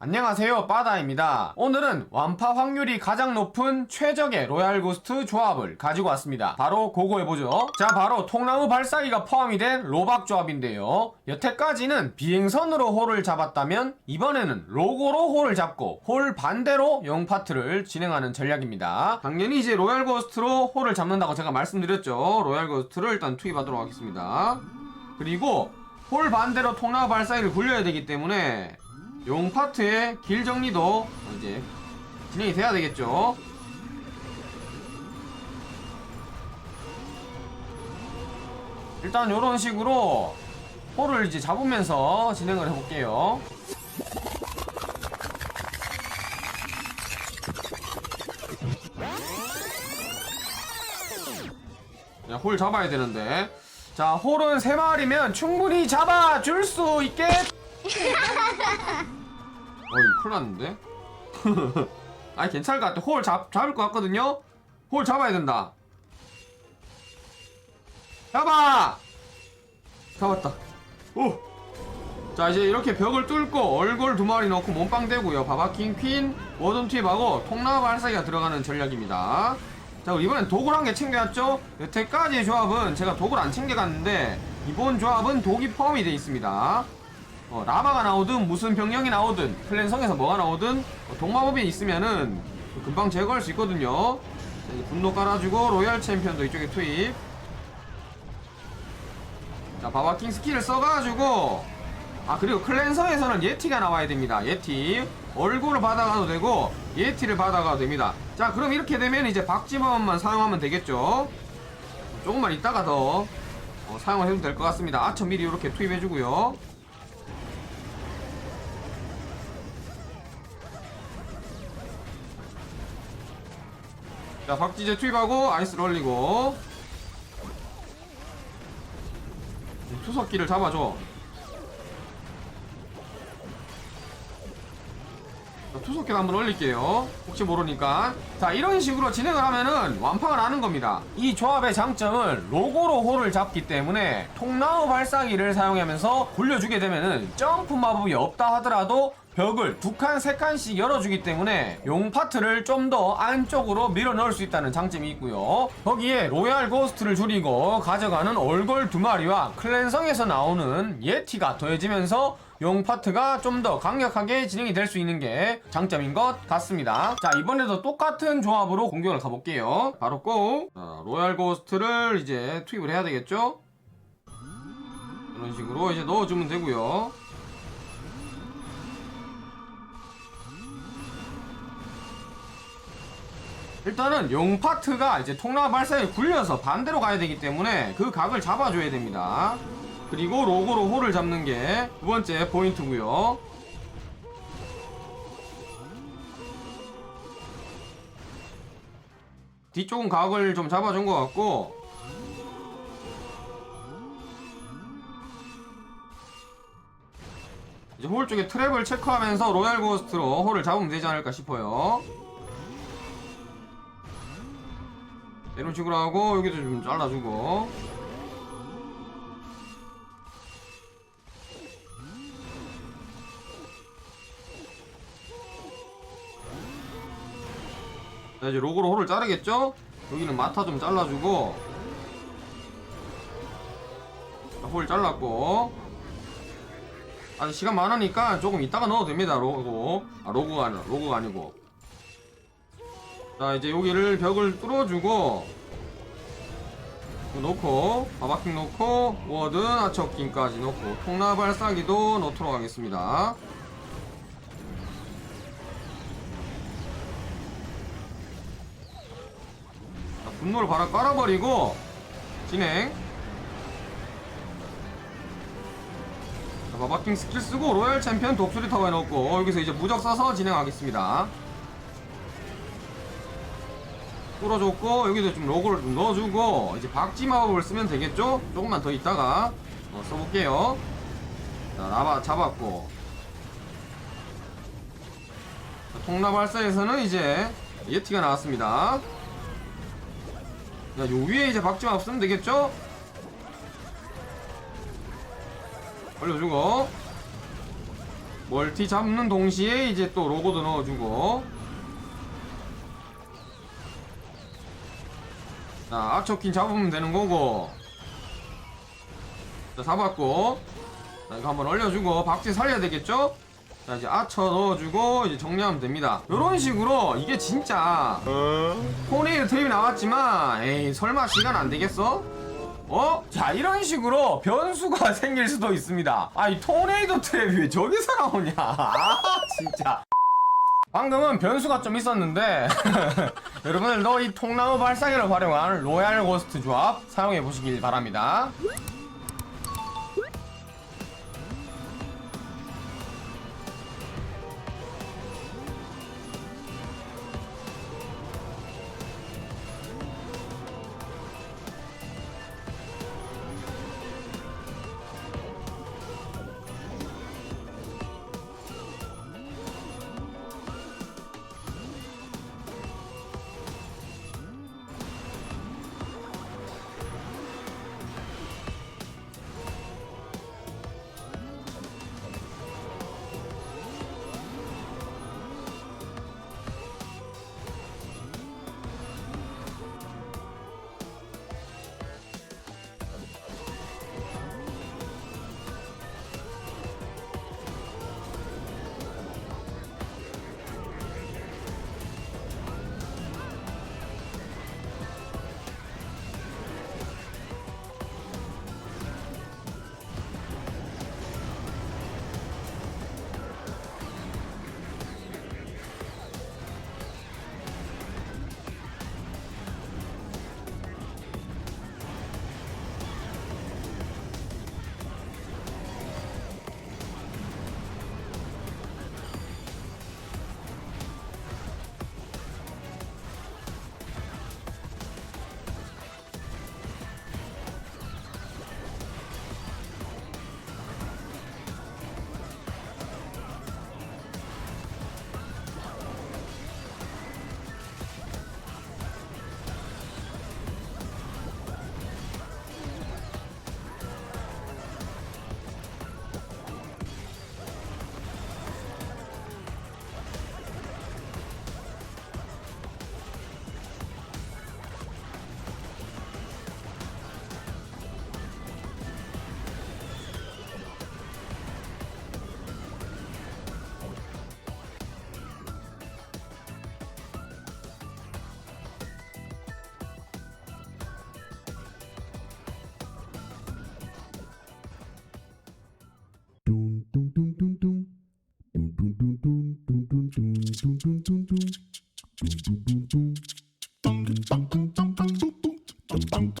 안녕하세요 빠다입니다. 오늘은 완파 확률이 가장 높은 최적의 로얄 고스트 조합을 가지고 왔습니다. 바로 고고해보죠. 자 바로 통나무 발사기가 포함이 된 로박 조합인데요. 여태까지는 비행선으로 홀을 잡았다면 이번에는 로고로 홀을 잡고 홀 반대로 영파트를 진행하는 전략입니다. 당연히 이제 로얄 고스트로 홀을 잡는다고 제가 말씀드렸죠. 로얄 고스트를 일단 투입하도록 하겠습니다. 그리고 홀 반대로 통나무 발사기를 굴려야 되기 때문에 용 파트의 길 정리도 이제 진행이 돼야 되겠죠. 일단 이런 식으로 홀을 이제 잡으면서 진행을 해볼게요. 야, 홀 잡아야 되는데. 자, 홀은 3마리면 충분히 잡아줄 수 있겠. 큰일 났는데? 아니 괜찮을 것 같아 홀 잡, 잡을 것 같거든요? 홀 잡아야 된다 잡아! 잡았다 오! 자 이제 이렇게 벽을 뚫고 얼굴 두 마리 넣고 몸빵 대고요 바바킹 퀸 워든 투입하고 통나무 발사기가 들어가는 전략입니다 자 이번엔 독을 한 개 챙겨왔죠 여태까지의 조합은 제가 독을 안 챙겨갔는데 이번 조합은 독이 포함이 되어 있습니다 어, 라바가 나오든 무슨 병력이 나오든 클랜성에서 뭐가 나오든 어, 동마법이 있으면은 금방 제거할 수 있거든요. 자, 이제 분노 깔아주고 로얄 챔피언도 이쪽에 투입. 자 바바킹 스킬을 써가지고 아 그리고 클랜성에서는 예티가 나와야 됩니다. 예티. 얼굴을 받아가도 되고 예티를 받아가도 됩니다. 자 그럼 이렇게 되면 이제 박지범만 사용하면 되겠죠? 조금만 이따가 더 어, 사용을 해도 될 것 같습니다. 아처 미리 이렇게 투입해주고요 자 박지재 투입하고 아이스를 올리고. 투석기를 잡아줘. 자, 투석기를 한번 올릴게요. 혹시 모르니까. 자 이런 식으로 진행을 하면은 완파가 나는 겁니다. 이 조합의 장점은 로고로 홀을 잡기 때문에 통나무 발사기를 사용하면서 굴려주게 되면은 점프 마법이 없다 하더라도 벽을 두 칸, 세 칸씩 열어주기 때문에 용 파트를 좀 더 안쪽으로 밀어 넣을 수 있다는 장점이 있고요. 거기에 로얄 고스트를 줄이고 가져가는 얼굴 두 마리와 클랜성에서 나오는 예티가 더해지면서 용 파트가 좀 더 강력하게 진행이 될 수 있는 게 장점인 것 같습니다. 자, 이번에도 똑같은 조합으로 공격을 가볼게요. 바로 고! 자, 로얄 고스트를 이제 투입을 해야 되겠죠? 이런 식으로 이제 넣어주면 되고요. 일단은 용 파트가 이제 통나무 발사에 굴려서 반대로 가야 되기 때문에 그 각을 잡아줘야 됩니다. 그리고 로고로 홀을 잡는 게 두 번째 포인트고요. 뒤쪽은 각을 좀 잡아준 것 같고 이제 홀 쪽에 트랩을 체크하면서 로얄 고스트로 홀을 잡으면 되지 않을까 싶어요. 이런 식으로 하고 여기도 좀 잘라주고. 자 이제 로고로 홀을 자르겠죠? 여기는 마타 좀 잘라주고. 자, 홀 잘랐고. 아직 시간 많으니까 조금 이따가 넣어도 됩니다 로고. 아 로고가 아니라 로고가 아니고 자 이제 여기를 벽을 뚫어주고 놓고 바바킹 놓고 워든 아처킹까지 놓고 통나발싸기도 넣도록 하겠습니다. 자, 분노를 바로 깔아버리고 진행. 자, 바바킹 스킬 쓰고 로얄 챔피언 독수리 타워에 넣고 여기서 이제 무적 써서 진행하겠습니다 뚫어줬고 여기도 좀 로고를 좀 넣어주고 이제 박쥐 마법을 쓰면 되겠죠? 조금만 더 있다가 어, 써볼게요. 자 라바 잡았고. 자, 통나발사에서는 이제 예티가 나왔습니다. 자, 요 위에 이제 박쥐 마법 쓰면 되겠죠? 올려주고. 멀티 잡는 동시에 이제 또 로고도 넣어주고 자 악초킨 잡으면 되는 거고. 자 잡았고. 자 이거 한번 얼려주고 박쥐 살려야 되겠죠? 자 이제 아쳐 넣어주고 이제 정리하면 됩니다. 이런 식으로 이게 진짜 토네이도 트립이 나왔지만 에이 설마 시간 안 되겠어? 어? 자 이런 식으로 변수가 생길 수도 있습니다. 아이 토네이도 트랩이 왜 저기서 나오냐? 아 진짜 방금은 변수가 좀 있었는데 여러분들도 이 통나무 발사기를 활용한 로얄 고스트 조합 사용해 보시길 바랍니다 tum tum tum tum tum tum tum tum